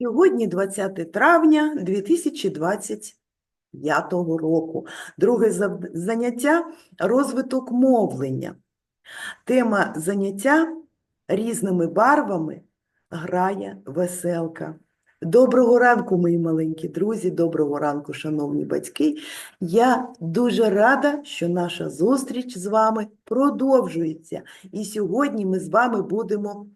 Сьогодні 20 травня 2025 року. Друге заняття – розвиток мовлення. Тема заняття різними барвами грає веселка. Доброго ранку, мої маленькі друзі, доброго ранку, шановні батьки. Я дуже рада, що наша зустріч з вами продовжується. І сьогодні ми з вами будемо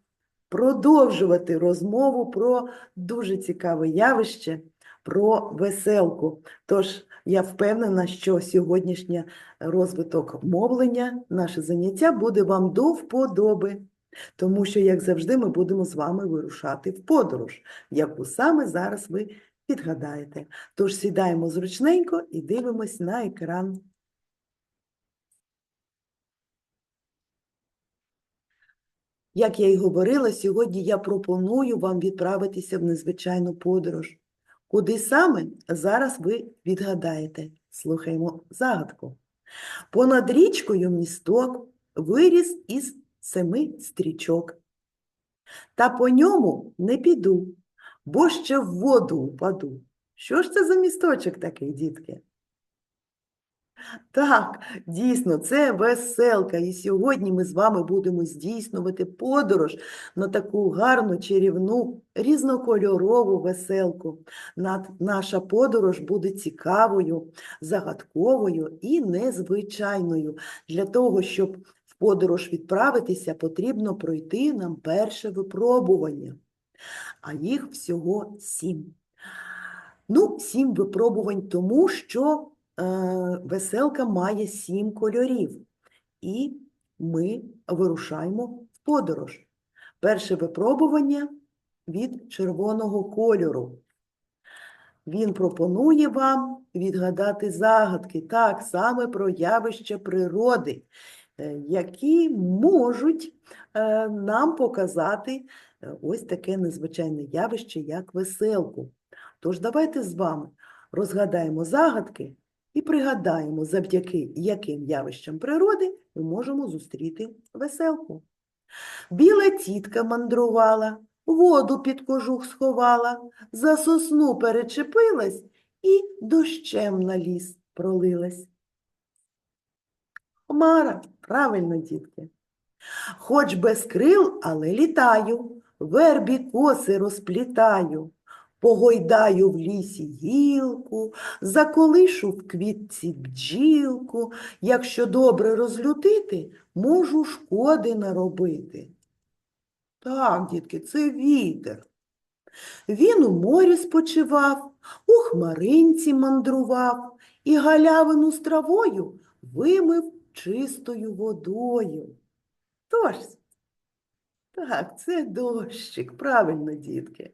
продовжувати розмову про дуже цікаве явище, про веселку. Тож я впевнена, що сьогоднішнє розвиток мовлення, наше заняття буде вам до вподоби, тому що, як завжди, ми будемо з вами вирушати в подорож, яку саме зараз ви підгадаєте. Тож сідаємо зручненько і дивимось на екран. Як я й говорила, сьогодні я пропоную вам відправитися в незвичайну подорож. Куди саме зараз ви відгадаєте? Слухаємо загадку. Понад річкою місток виріс із семи стрічок. Та по ньому не піду, бо ще в воду упаду. Що ж це за місточок такий, дітки? Так, дійсно, це веселка. І сьогодні ми з вами будемо здійснювати подорож на таку гарну, чарівну, різнокольорову веселку. Наша подорож буде цікавою, загадковою і незвичайною. Для того, щоб в подорож відправитися, потрібно пройти нам перше випробування, а їх всього сім. Ну, сім випробувань тому, що веселка має сім кольорів, і ми вирушаємо в подорож. Перше випробування від червоного кольору. Він пропонує вам відгадати загадки, так, саме про явища природи, е, які можуть е, нам показати е, ось таке незвичайне явище, як веселку. Тож давайте з вами розгадаємо загадки і пригадаємо, завдяки яким явищам природи ми можемо зустріти веселку. Біла тітка мандрувала, воду під кожух сховала, за сосну перечепилась і дощем на ліс пролилась. Хмара, правильно, дітки. Хоч без крил, але літаю, вербі коси розплітаю, погойдаю в лісі гілку, заколишу в квітці бджілку, якщо добре розлютити, можу шкоди наробити. Так, дітки, це вітер. Він у морі спочивав, у хмаринці мандрував і галявину з травою вимив чистою водою. Тож, так, це дощик, правильно, дітки.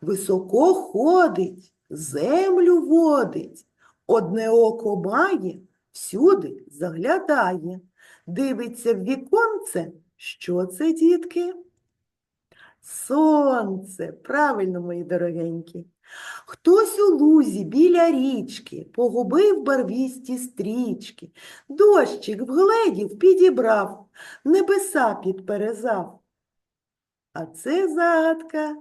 Високо ходить, землю водить, одне око має, всюди заглядає, дивиться в віконце, що це, дітки? Сонце, правильно, мої дорогенькі. Хтось у лузі біля річки погубив барвісті стрічки, дощик вгледів, підібрав, небеса підперезав. А це загадка,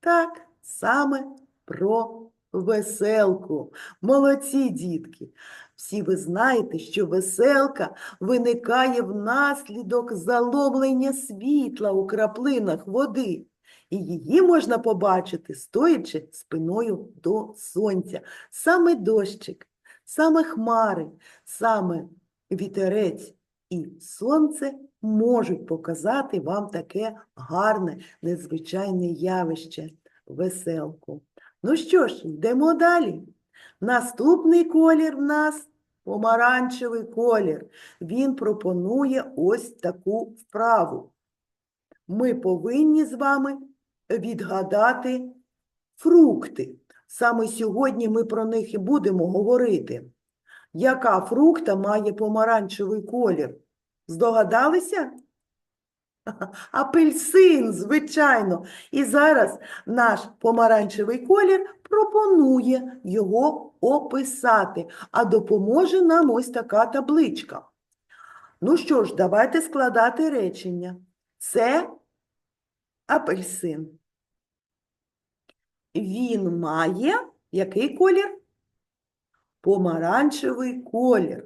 так, саме про веселку. Молодці, дітки! Всі ви знаєте, що веселка виникає внаслідок заломлення світла у краплинах води. І її можна побачити, стоячи спиною до сонця. Саме дощик, саме хмари, саме вітерець і сонце можуть показати вам таке гарне, незвичайне явище веселку. Ну що ж, йдемо далі. Наступний колір в нас помаранчевий колір. Він пропонує ось таку вправу. Ми повинні з вами відгадати фрукти. Саме сьогодні ми про них і будемо говорити. Яка фрукта має помаранчевий колір? Здогадалися? Апельсин, звичайно. І зараз наш помаранчевий колір пропонує його описати, а допоможе нам ось така табличка. Ну що ж, давайте складати речення. Це апельсин. Він має який колір? Помаранчевий колір.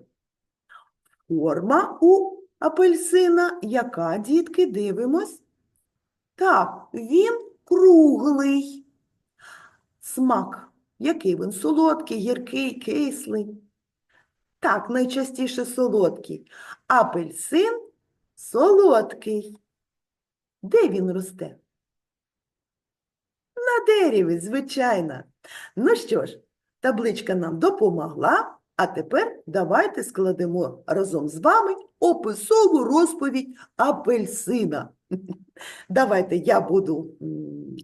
Форма у апельсина, яка, дітки, дивимось? Так, він круглий. Смак. Який він? Солодкий, гіркий, кислий. Так, найчастіше солодкий. Апельсин солодкий. Де він росте? На дереві, звичайно. Ну що ж, табличка нам допомогла, а тепер давайте складемо разом з вами описову розповідь апельсина. Давайте я буду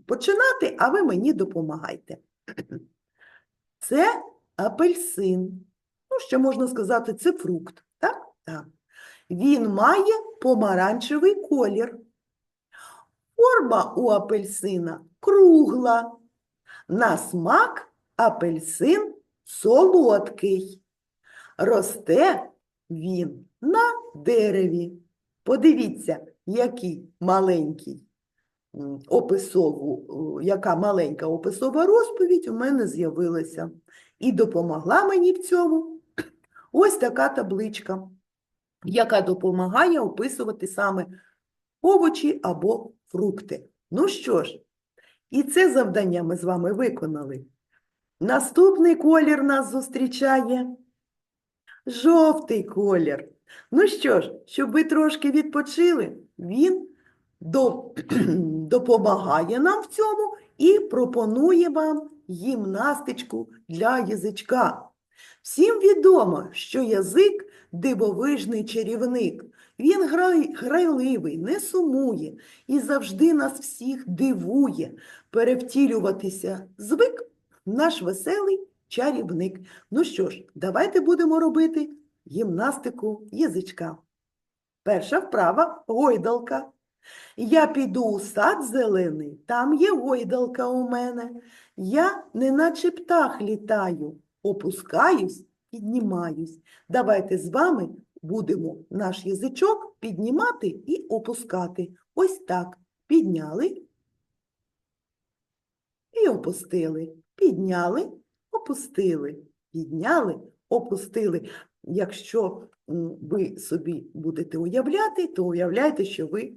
починати, а ви мені допомагайте. Це апельсин. Ну, ще можна сказати, це фрукт. Так? Так. Він має помаранчевий колір. Форма у апельсина кругла. На смак апельсин солодкий. Росте він на дереві. Подивіться, який маленький описову, яка маленька описова розповідь у мене з'явилася. І допомогла мені в цьому ось така табличка, яка допомагає описувати саме овочі або фрукти. Ну що ж, і це завдання ми з вами виконали. Наступний колір нас зустрічає жовтий колір. Ну що ж, щоб ви трошки відпочили, він допомагає нам в цьому і пропонує вам гімнастичку для язичка. Всім відомо, що язик дивовижний чарівник. Він грай, грайливий, не сумує і завжди нас всіх дивує. Перевтілюватися звик наш веселий чарівник. Ну що ж, давайте будемо робити гімнастику язичка. Перша вправа гойдалка. Я піду у сад зелений, там є гойдалка у мене. Я неначе птах літаю, опускаюсь, піднімаюсь. Давайте з вами будемо наш язичок піднімати і опускати. Ось так. Підняли і опустили. Підняли, опустили. Підняли, опустили. Якщо ви собі будете уявляти, то уявляйте, що ви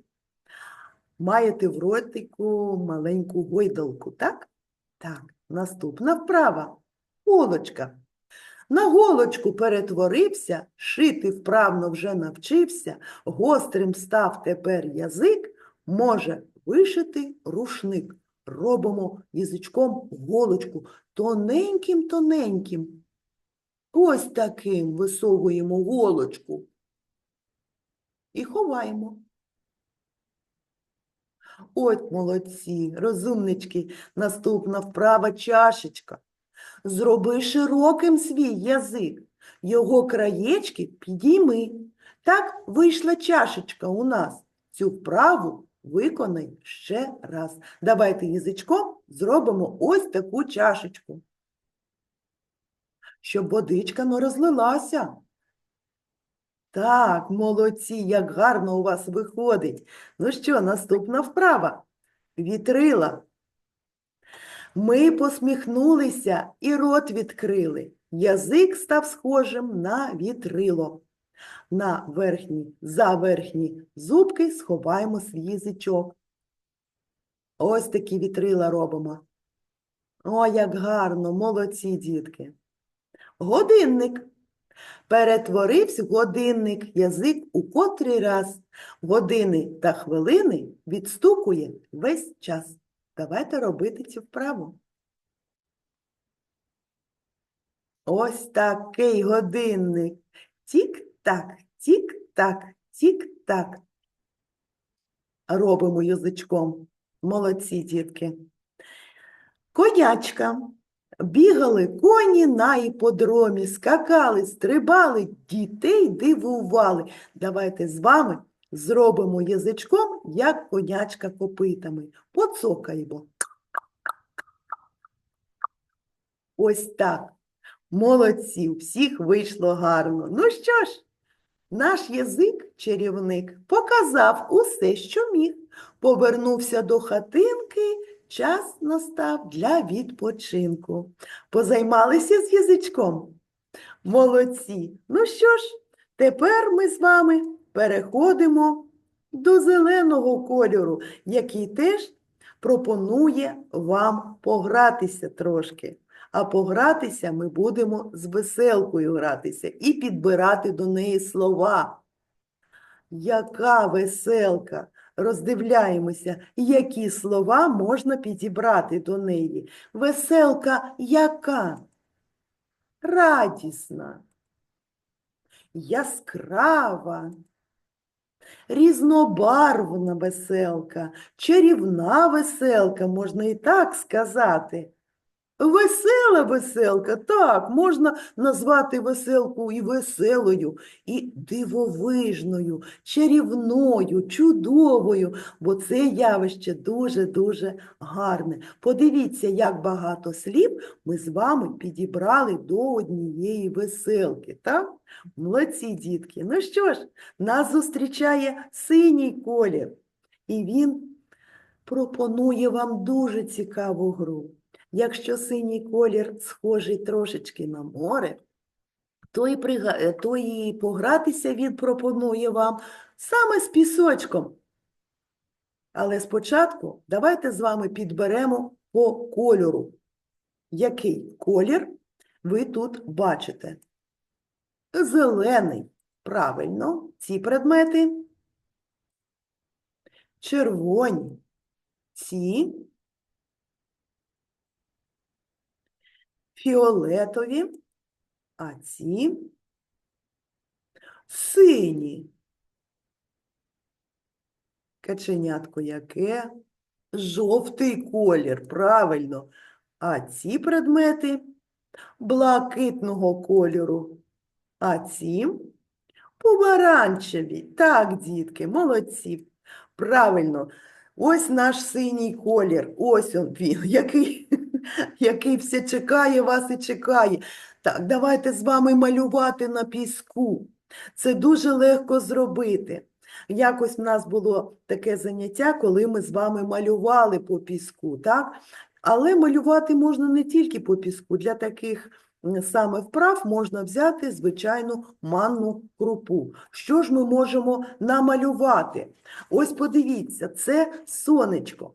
маєте в ротику маленьку гойдалку, так? Так, наступна вправа. Голочка. На голочку перетворився, шити вправно вже навчився, гострим став тепер язик, може вишити рушник. Робимо язичком голочку тоненьким-тоненьким. Ось таким висовуємо голочку і ховаємо. От молодці, розумнички, наступна вправа чашечка. Зроби широким свій язик, його краєчки підійми. Так вийшла чашечка у нас. Цю вправу виконай ще раз. Давайте язичком зробимо ось таку чашечку, щоб водичка не розлилася. Так, молодці, як гарно у вас виходить. Ну що, наступна вправа. Вітрила. Ми посміхнулися і рот відкрили. Язик став схожим на вітрило. На верхні, за верхні зубки сховаємо свій язичок. Ось такі вітрила робимо. О, як гарно, молодці, дітки. Годинник. Перетворився годинник язик у котрий раз. Години та хвилини відстукує весь час. Давайте робити цю вправу. Ось такий годинник. Тік-так, тік-так, тік-так. Робимо язичком. Молодці, дітки. Конячка. Бігали коні на іподромі, скакали, стрибали, дітей дивували. Давайте з вами зробимо язичком, як конячка копитами. Поцокаємо. Ось так. Молодці, всіх вийшло гарно. Ну що ж, наш язик, чарівник, показав усе, що міг. Повернувся до хатинки час настав для відпочинку. Позаймалися з язичком? Молодці! Ну що ж, тепер ми з вами переходимо до зеленого кольору, який теж пропонує вам погратися трошки. А погратися ми будемо з веселкою гратися і підбирати до неї слова. Яка веселка! Роздивляємося, які слова можна підібрати до неї. Веселка яка? Радісна, яскрава, різнобарвна веселка, чарівна веселка, можна і так сказати. Весела веселка, так, можна назвати веселку і веселою, і дивовижною, чарівною, чудовою, бо це явище дуже-дуже гарне. Подивіться, як багато слів ми з вами підібрали до однієї веселки, так? Молодці, дітки. Ну що ж, нас зустрічає синій колір, і він пропонує вам дуже цікаву гру. Якщо синій колір схожий трошечки на море, то і, прига- е, то і погратися він пропонує вам саме з пісочком. Але спочатку давайте з вами підберемо по кольору. Який колір ви тут бачите? Зелений. Правильно, ці предмети. Червоні. Ці. Фіолетові. А ці сині. Каченятко яке? Жовтий колір, правильно. А ці предмети блакитного кольору. А ці помаранчеві. Так, дітки, молодці. Правильно. Ось наш синій колір. Ось він, який, який все чекає вас і чекає. Так, давайте з вами малювати на піску. Це дуже легко зробити. Якось в нас було таке заняття, коли ми з вами малювали по піску, так? Але малювати можна не тільки по піску. Для таких саме вправ можна взяти звичайну манну крупу. Що ж ми можемо намалювати? Ось подивіться, це сонечко.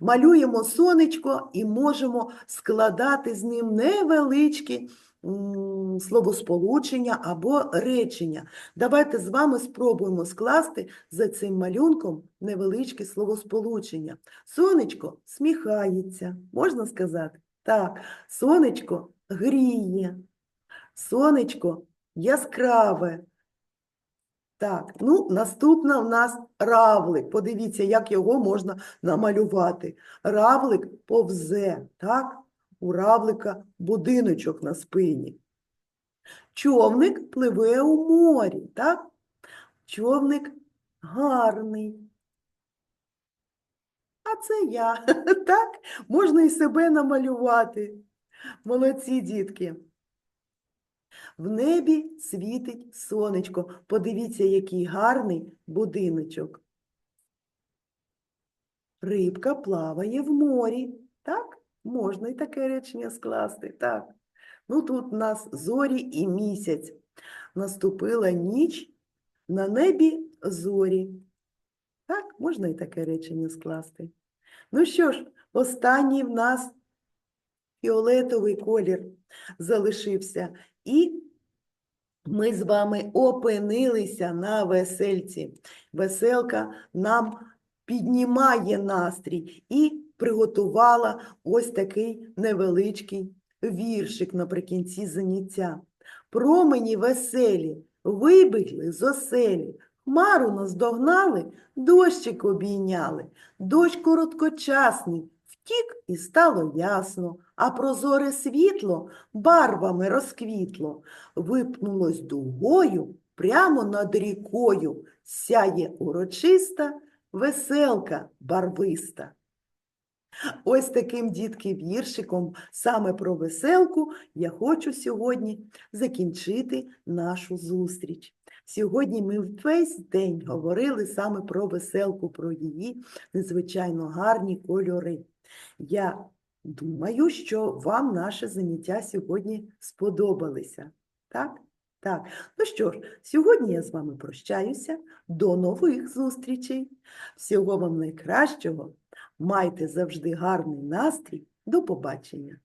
Малюємо сонечко і можемо складати з ним невеличкі словосполучення або речення. Давайте з вами спробуємо скласти за цим малюнком невеличкі словосполучення. Сонечко сміхається, можна сказати? Так, сонечко гріє, сонечко яскраве. Так, ну, наступна в нас равлик. Подивіться, як його можна намалювати. Равлик повзе, так? У равлика будиночок на спині. Човник пливе у морі, так? Човник гарний. А це я, так? Можна і себе намалювати. Молодці, дітки. В небі світить сонечко. Подивіться, який гарний будиночок. Рибка плаває в морі. Так? Можна і таке речення скласти. Так. Ну, тут у нас зорі і місяць. Наступила ніч, на небі зорі. Так, можна і таке речення скласти. Ну що ж, останній в нас фіолетовий колір залишився. І ми з вами опинилися на весельці. Веселка нам піднімає настрій і приготувала ось такий невеличкий віршик наприкінці заняття. Промені веселі вибігли з оселі, хмару наздогнали, дощик обійняли. Дощ короткочасний, втік і стало ясно, а прозоре світло барвами розквітло, випнулось дугою прямо над рікою, сяє урочиста веселка барвиста. Ось таким, дітки, віршиком саме про веселку я хочу сьогодні закінчити нашу зустріч. Сьогодні ми весь день говорили саме про веселку, про її незвичайно гарні кольори. Я думаю, що вам наше заняття сьогодні сподобалися. Так? Так. Ну що ж, сьогодні я з вами прощаюся. До нових зустрічей. Всього вам найкращого. Майте завжди гарний настрій. До побачення.